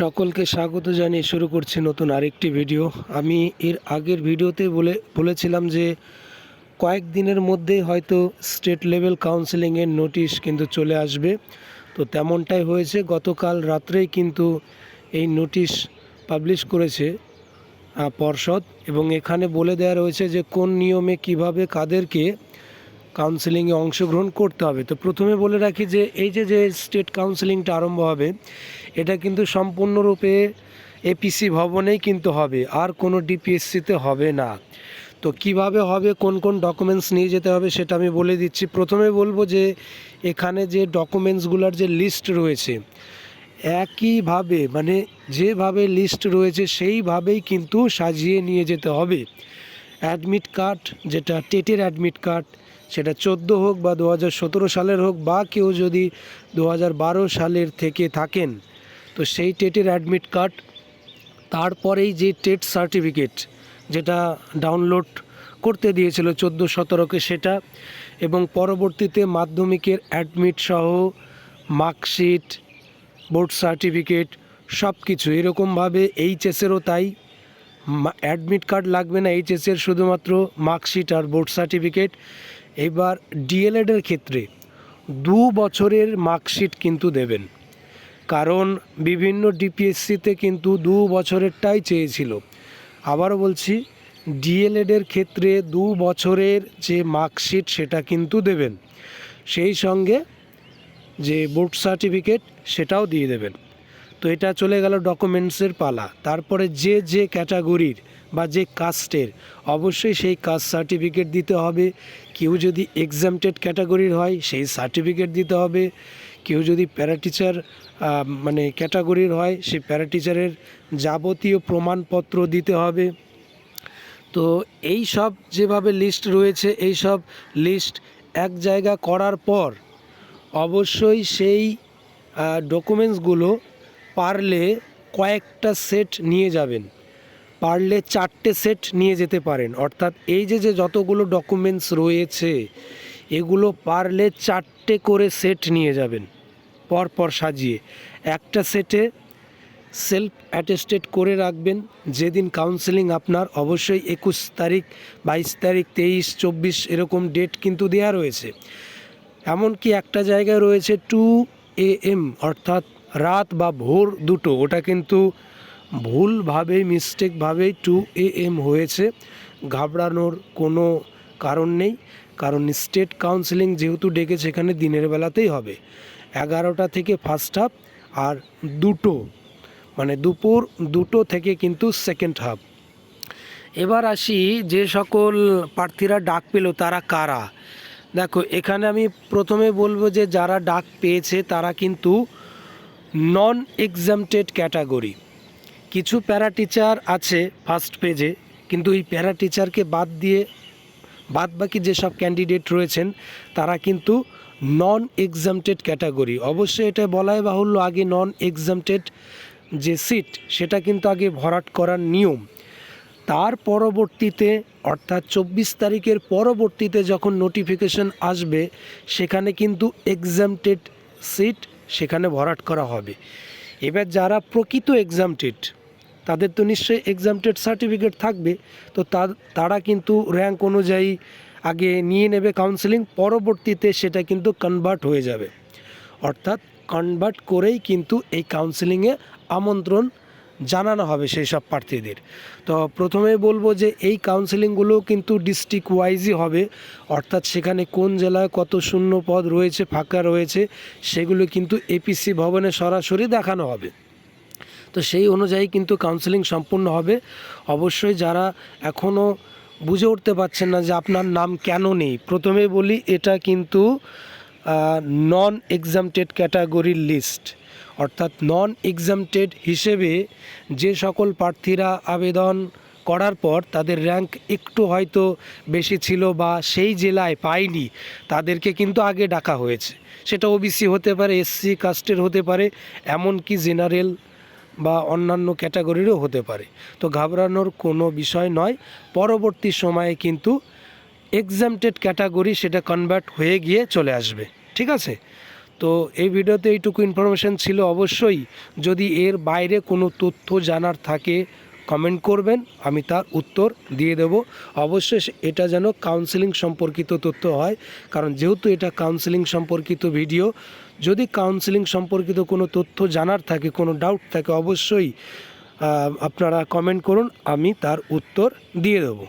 সকলকে স্বাগত জানিয়ে শুরু করছি নতুন আরেকটি ভিডিও। আমি এর আগের ভিডিওতে বলে, বলেছিলাম যে কয়েকদিনের মধ্যেই হয়তো স্টেট লেভেল কাউন্সেলিংয়ের নোটিশ কিন্তু চলে আসবে। তো তেমনটাই হয়েছে, গতকাল রাত্রেই কিন্তু এই নোটিশ পাবলিশ করেছে পর্ষদ এবং এখানে বলে দেওয়া রয়েছে যে কোন নিয়মে কীভাবে কাদেরকে কাউন্সেলিংয়ে অংশগ্রহণ করতে হবে। তো প্রথমে বলে রাখি যে, এই যে যে স্টেট কাউন্সেলিংটা আরম্ভ হবে, এটা কিন্তু সম্পূর্ণরূপে এপিসি ভবনেই কিন্তু হবে, আর কোনো ডিপিএসসিতে হবে না। তো কীভাবে হবে, কোন কোন ডকুমেন্টস নিয়ে যেতে হবে, সেটা আমি বলে দিচ্ছি। প্রথমে বলব যে, এখানে যে ডকুমেন্টসগুলোর যে লিস্ট রয়েছে, একইভাবে মানে যেভাবে লিস্ট রয়েছে, সেইভাবেই কিন্তু সাজিয়ে নিয়ে যেতে হবে। অ্যাডমিট কার্ড, যেটা টেটের অ্যাডমিট কার্ড, সেটা চোদ্দ হোক বা দু হাজার সতেরো সালের হোক, বা কেউ যদি দু হাজার বারো সালের থেকে থাকেন, তো সেই টেটের অ্যাডমিট কার্ড, তারপরেই যে টেট সার্টিফিকেট, যেটা ডাউনলোড করতে দিয়েছিল চোদ্দ সতেরোকে সেটা, এবং পরবর্তীতে মাধ্যমিকের অ্যাডমিট সহ মার্কশিট, বোর্ড সার্টিফিকেট সব কিছু এরকমভাবে এইচএসেরও তাই অ্যাডমিট কার্ড লাগবে না এইচএসের শুধুমাত্র মার্কশিট আর বোর্ড সার্টিফিকেট এবার ডিএলএডের ক্ষেত্রে দু বছরের মার্কশিট কিন্তু দেবেন। কারণ বিভিন্ন ডিপিএসসিতে কিন্তু দু বছরেরটাই চেয়েছিল। আবারও বলছি ডিএলএডের ক্ষেত্রে দু বছরের যে মার্কশিট সেটা কিন্তু দেবেন। সেই সঙ্গে যে বোর্ড সার্টিফিকেট সেটাও দিয়ে দেবেন। তো এটা চলে গেল ডকুমেন্টসের পালা। তারপরে যে যে ক্যাটাগরির বা যে কাস্টের, অবশ্যই সেই কাস্ট সার্টিফিকেট দিতে হবে। কেউ যদি এক্সামটেড ক্যাটাগরির হয়, সেই সার্টিফিকেট দিতে হবে। কেউ যদি প্যারাটিচার মানে ক্যাটাগরির হয়, সেই প্যারাটিচারের যাবতীয় প্রমাণপত্র দিতে হবে। তো এই সব যেভাবে লিস্ট রয়েছে, এই সব লিস্ট এক জায়গা করার পর, অবশ্যই সেই ডকুমেন্টসগুলো পারলে কয়েকটা সেট নিয়ে যাবেন। পারলে চারটে সেট নিয়ে যেতে পারেন। অর্থাৎ এই যে যে যতগুলো ডকুমেন্টস রয়েছে, এগুলো পারলে চারটে করে সেট নিয়ে যাবেন পর পর সাজিয়ে। একটা সেটে সেলফ অ্যাটেস্টেড করে রাখবেন। যেদিন কাউন্সেলিং আপনার, অবশ্যই একুশ তারিখ, বাইশ তারিখ, তেইশ, চব্বিশ এরকম ডেট কিন্তু দেওয়া রয়েছে। এমনকি একটা জায়গায় রয়েছে টু এ এম অর্থাৎ রাত বা ভোর দুটো, ওটা কিন্তু ভুলভাবেই মিস্টেকভাবেই টু এ এম হয়েছে। ঘাবড়ানোর কোনো কারণ নেই, কারণ স্টেট কাউন্সিলিং যেহেতু ডেকে সেখানে দিনের বেলাতেই হবে। এগারোটা থেকে ফার্স্ট হাফ আর দুটো মানে দুপুর দুটো থেকে কিন্তু সেকেন্ড হাফ এবার আসি যে সকল প্রার্থীরা ডাক পেল, তারা কারা? দেখো, এখানে আমি প্রথমে বলব যে যারা ডাক পেয়েছে, তারা কিন্তু নন এক্সামটেড ক্যাটাগরি কিছু প্যারা টিচার আছে ফার্স্ট পেজে কিন্তু এই প্যারা টিচারকে বাদ দিয়ে বাদ বাকি যেসব ক্যান্ডিডেট রয়েছেন, তারা কিন্তু নন এক্সামটেড ক্যাটাগরি অবশ্যই এটা বলাই বাহুল্য, আগে নন এক্সামটেড যে সিট সেটা কিন্তু আগে ভরাট করার নিয়ম। তার পরবর্তীতে, অর্থাৎ চব্বিশ তারিখের পরবর্তীতে যখন নোটিফিকেশন আসবে, সেখানে কিন্তু এক্সামটেড সিট সেখানে ভরাট করা হবে। এবার যারা প্রকৃত এক্সামটেড তাদের তো নিশ্চয়ই এক্সামটেড সার্টিফিকেট থাকবে, তো তারা কিন্তু র্যাঙ্ক অনুযায়ী আগে নিয়ে নেবে কাউন্সেলিং পরবর্তীতে সেটা কিন্তু কনভার্ট হয়ে যাবে। অর্থাৎ কনভার্ট করেই কিন্তু এই কাউন্সেলিংয়ে আমন্ত্রণ জানানো হবে সেই সব প্রার্থীদের। তো প্রথমে বলব যে এই কাউন্সেলিংগুলো কিন্তু ডিস্ট্রিক্ট ওয়াইজই হবে। অর্থাৎ সেখানে কোন জেলায় কত শূন্য পদ রয়েছে, ফাঁকা রয়েছে, সেগুলো কিন্তু এপিসি ভবনে সরাসরি দেখানো হবে। তো সেই অনুযায়ী কিন্তু কাউন্সেলিং সম্পূর্ণ হবে। অবশ্যই যারা এখনও বুঝে উঠতে পারছেন না যে আপনার নাম কেন নেই প্রথমে বলি, এটা কিন্তু নন এক্সামটেড ক্যাটাগরির লিস্ট অর্থাৎ নন এক্সামটেড হিসেবে যে সকল প্রার্থীরা আবেদন করার পর তাদের র্যাঙ্ক একটু হয়তো বেশি ছিল বা সেই জেলায় পায়নি, তাদেরকে কিন্তু আগে ডাকা হয়েছে। সেটা ওবিসি হতে পারে এসসি কাস্টের হতে পারে, এমনকি জেনারেল বা অন্যান্য ক্যাটাগরিরও হতে পারে। তো ঘাবড়ানোর কোনো বিষয় নয়, পরবর্তী সময়ে কিন্তু এক্সামটেড ক্যাটাগরি সেটা কনভার্ট হয়ে গিয়ে চলে আসবে, ঠিক আছে? তো এই ভিডিওতে এইটুকু ইনফরমেশান ছিল অবশ্যই। যদি এর বাইরে কোনো তথ্য জানার থাকে কমেন্ট করবেন, আমি তার উত্তর দিয়ে দেব। অবশ্যই এটা যেন কাউন্সেলিং সম্পর্কিত তথ্য হয়, কারণ যেহেতু এটা কাউন্সেলিং সম্পর্কিত ভিডিও যদি কাউন্সেলিং সম্পর্কিত কোনো তথ্য জানার থাকে, কোনো ডাউট থাকে, অবশ্যই আপনারা কমেন্ট করুন, আমি তার উত্তর দিয়ে দেবো।